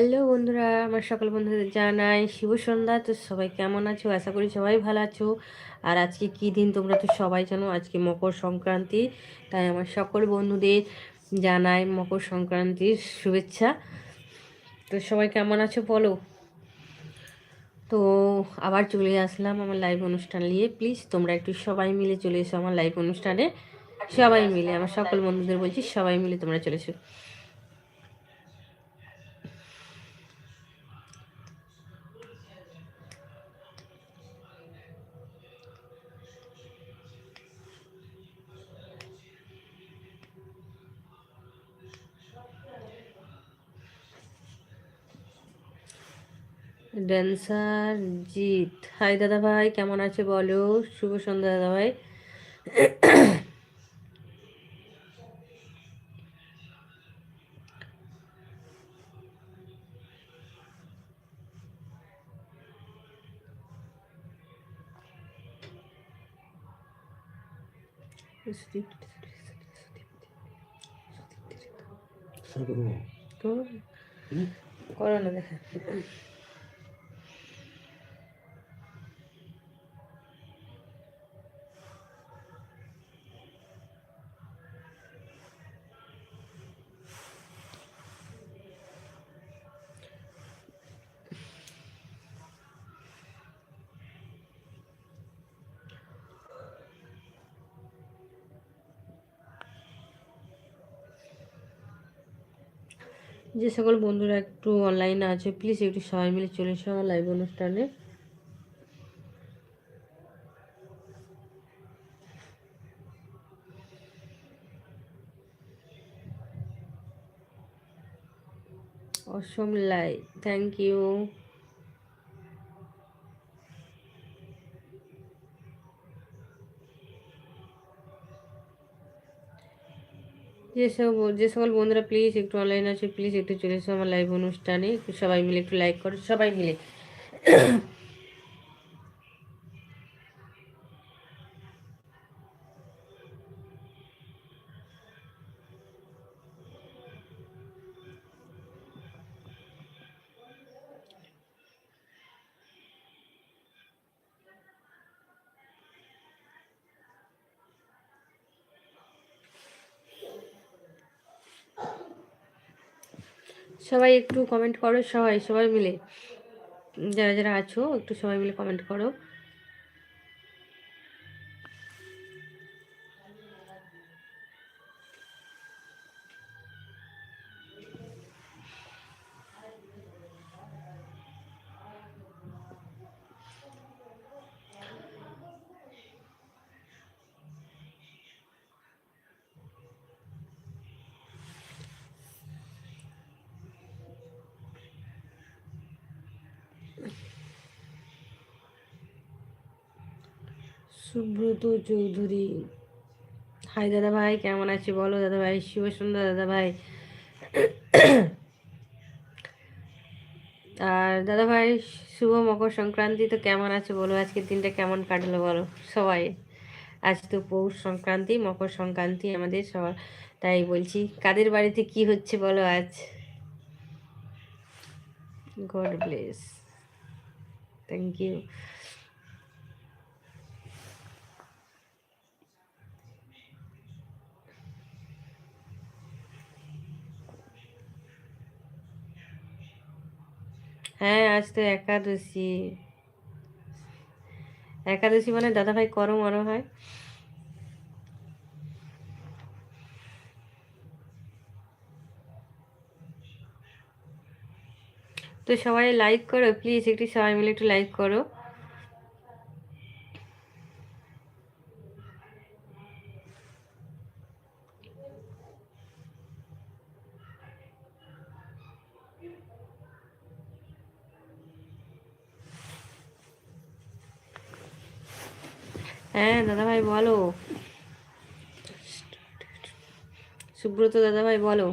Hello বন্ধুরা, আমার সকল বন্ধুদের জানাই শুভ সন্ধ্যা। তো সবাই কেমন আছো? আশা করি সবাই ভালো আছো। আর আজকে কি দিন তোমরা তো সবাই জানো, আজকে মকর সংক্রান্তি। তাই আমার সকল বন্ধুদের জানাই মকর সংক্রান্তির শুভেচ্ছা। তো সবাই কেমন আছো বলো? তো আবার চলে আসলাম আমার লাইভ অনুষ্ঠান নিয়ে। প্লিজ তোমরা একটু সবাই মিলে চলে এসো আমার লাইভ অনুষ্ঠানে। সবাই মিলে, আমার সকল বন্ধুদের বলছি সবাই মিলে তোমরা চলে এসো। ড্যান্সার জিৎ। হাই দাদা ভাই কেমন আছে বলো? শুভ সন্ধ্যা দাদা ভাই করো না দেখা। যে সকল বন্ধুরা একটু অনলাইনে আছে প্লিজ একটু সবাই মিলে চলে এসো আমার লাইভ অনুষ্ঠানে। অসম লাই থ্যাংক ইউ যে সব, যে সকল বন্ধুরা প্লিজ একটু অনলাইন আছে প্লিজ একটু চলে এসো আমার লাইভ অনুষ্ঠানে। সবাই মিলে একটু লাইক করো, সবাই মিলে। সবাই একটু কমেন্ট করো, সবাই সবাই মিলে। যারা যারা আছো, একটু সবাই মিলে কমেন্ট করো। সুব্রত চৌধুরী। হাই দাদা ভাই কেমন আছে বলো? দাদা ভাই শুভ সুন্দর দাদা ভাই আর দাদা ভাই শুভ মকর সংক্রান্তি তো কেমন আছে বলো? আজকের দিনটা কেমন কাটলো বলো? সবাই। আজ তো পৌষ সংক্রান্তি, মকর সংক্রান্তি আমাদের সবার। তাই বলছি, কাদের বাড়িতে কি হচ্ছে বলো আজ? গড ব্লেস থ্যাংক ইউ হ্যাঁ আজ তো একাদশী। একাদশী মানে দাদাভাই করো মরো হয় তো সবাই লাইক করো প্লিজ একটু সবাই মিলে একটু লাইক করো। হ্যাঁ দাদাভাই বলো সুব্রত দাদাভাই বলো।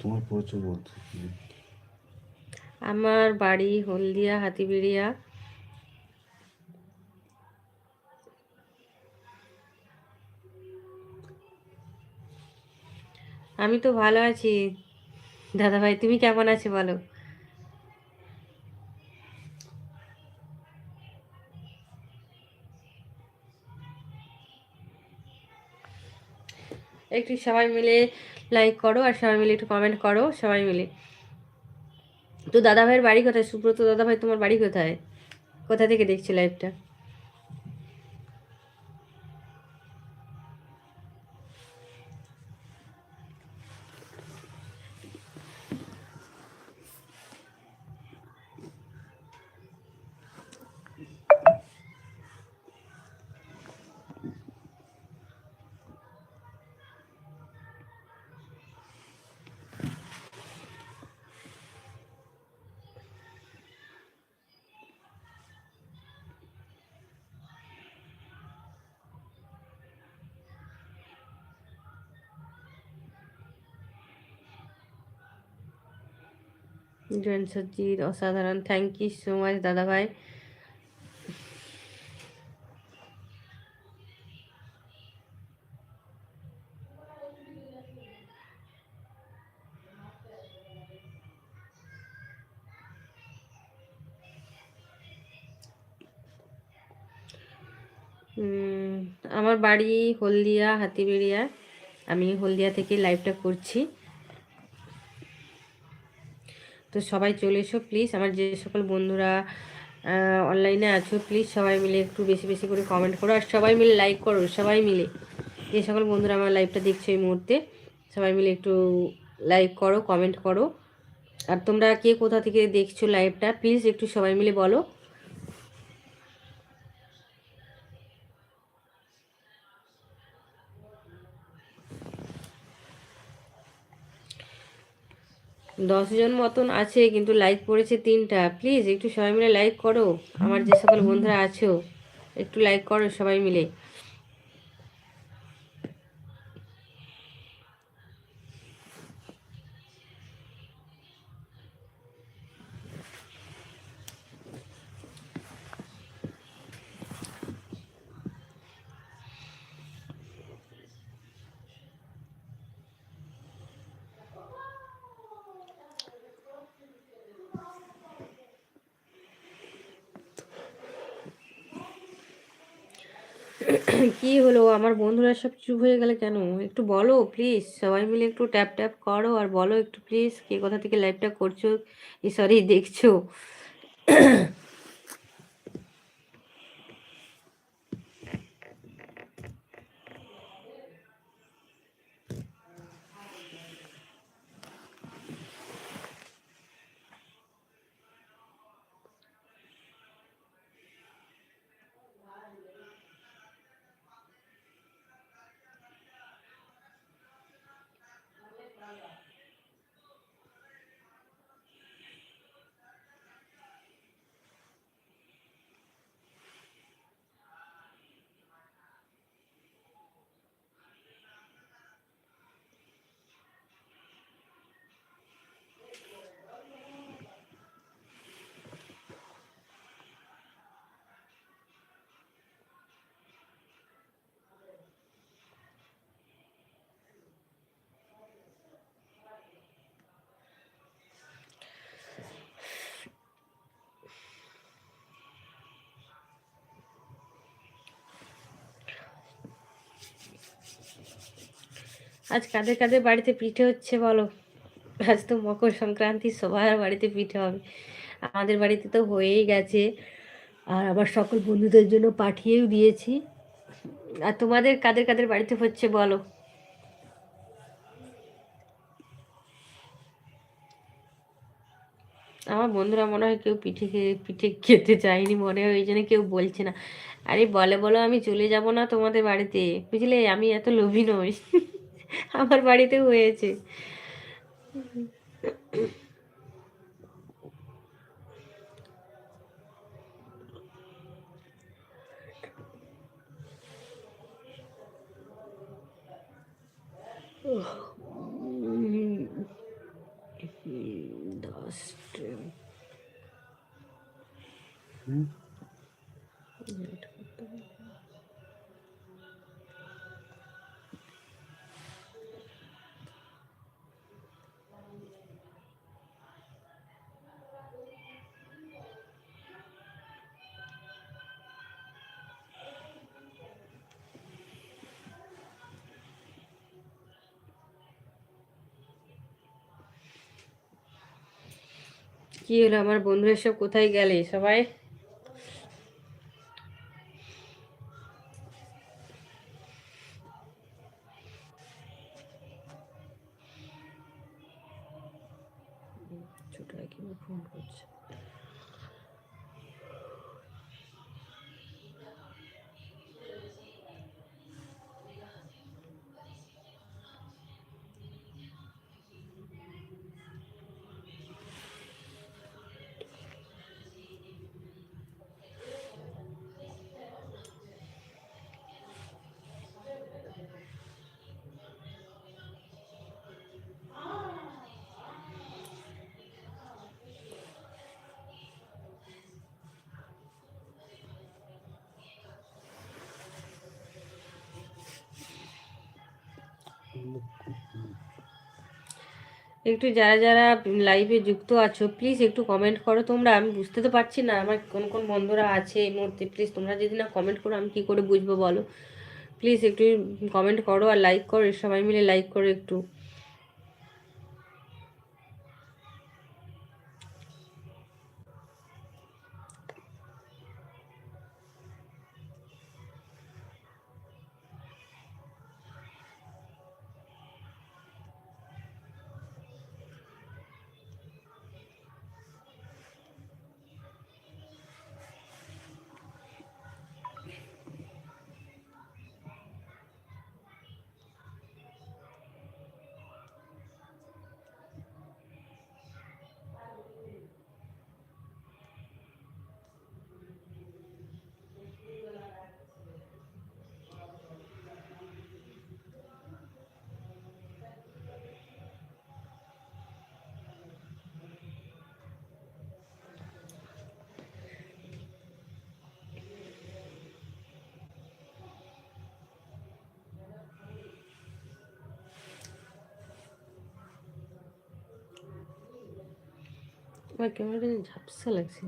তোমার পরিচয় বলতে আমার বাড়ি হলদিয়া, হাতিবিড়িয়া। আমি তো ভালো আছি। দাদা ভাই তুমি কেমন আছো বলো? একটু সবাই মিলে লাইক করো আর সবাই মিলে একটু কমেন্ট করো, সবাই মিলে। তো দাদাভাইয়ের বাড়ি কোথায়? সুব্রত দাদাভাই তোমার বাড়ি কোথায়? কোথা থেকে দেখছি লাইভটা জয়েন সজ্জিৎ, অসাধারণ। থ্যাংক ইউ সো মাচ দাদা ভাই আমার বাড়ি হলদিয়া হাতিবেড়িয়া আমি হলদিয়া থেকে লাইভটা করছি। তো সবাই চলে এসো প্লিজ আমার যে সকল বন্ধুরা অনলাইনে আছো প্লিজ সবাই মিলে একটু বেশি বেশি করে কমেন্ট করো আর সবাই মিলে লাইক করো, সবাই মিলে। যে সকল বন্ধুরা আমার লাইভটা দেখছ এই মুহূর্তে, সবাই মিলে একটু লাইক করো কমেন্ট করো। আর তোমরা কে কোথা থেকে দেখছ লাইভটা প্লিজ একটু সবাই মিলে বলো। দশজন মতন আছে, কিন্তু লাইক পড়েছে তিনটা। প্লিজ একটু সবাই মিলে লাইক করো। আমার যে সকল বন্ধুরা আছো, একটু লাইক করো সবাই মিলে। কি হলো? আমার বন্ধুরা সব চুপ হয়ে গেলে কেন? একটু বলো প্লিজ সবাই মিলে একটু ট্যাপ ট্যাপ করো আর বলো একটু প্লিজ কে কোথা থেকে লাইভটা করছ? সরি দেখছ। আজ কাদের কাদের বাড়িতে পিঠে হচ্ছে বলো? আজ তো মকর সংক্রান্তি, সবার বাড়িতে পিঠে হবে। আমাদের বাড়িতে তো হয়েই গেছে। আর আমার সকল বন্ধুদের জন্য পাঠিয়েও দিয়েছি। আর তোমাদের কাদের কাদের বাড়িতে হচ্ছে বলো? আমার বন্ধুরা মনে হয় কেউ পিঠে পিঠে খেতে চায়নি মনে হয়, ওই জন্য কেউ বলছে না। আরে বলে বলো আমি চলে যাব না তোমাদের বাড়িতে। বুঝলে, আমি এত লোভী নই। আমার বাড়িতে হয়েছে। কি হলো? আমার বন্ধুরা সব কোথায় গেলে? সবাই? ফোন করছে? একটু যারা যারা লাইভে যুক্ত আছো প্লিজ একটু কমেন্ট করো তোমরা। আমি বুঝতে তো পারছি না আমার কোন কোন বন্ধুরা আছে এই মুহূর্তে। প্লিজ তোমরা যদি না কমেন্ট করো, আমি কী করে বুঝব বলো? প্লিজ একটু কমেন্ট করো আর লাইক করো, সবাই মিলে লাইক করো একটু। আমার ক্যামেরাটা ঝাপসা লাগছে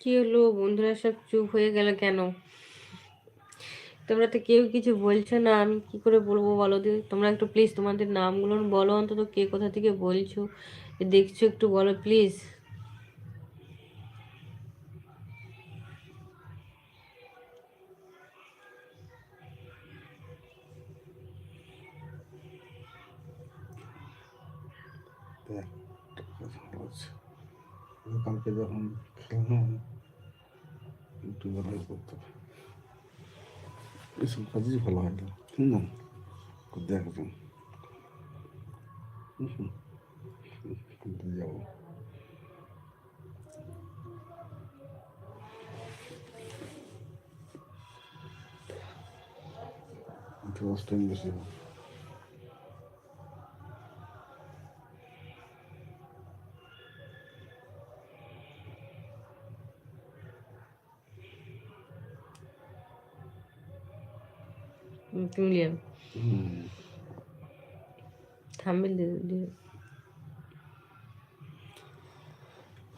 কি হলো বন্ধুরা সব চুপ হয়ে গেল কেন? তোমরা তো কেউ কিছু বলছো না, আমি কি করে বলব বলো তোমরা একটু প্লিজ তোমাদের নামগুলো বলো অন্তত কে কোথা থেকে বলছো? দেখছ একটু বলো প্লিজ কালকে যখন খেললাম একটু করতে এসব কাজই ভালো হয় না শুনলাম দেখ যাব দশ টাইম বেশি মিলিয়ন থাম্বেল দিয়ে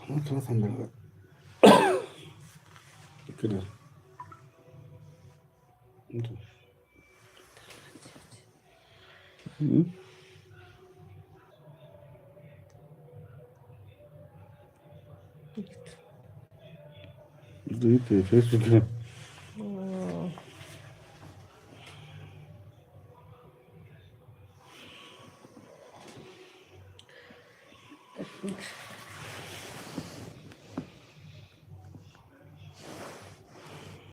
আমার খেলা থামবে কেটে হুম দুই তো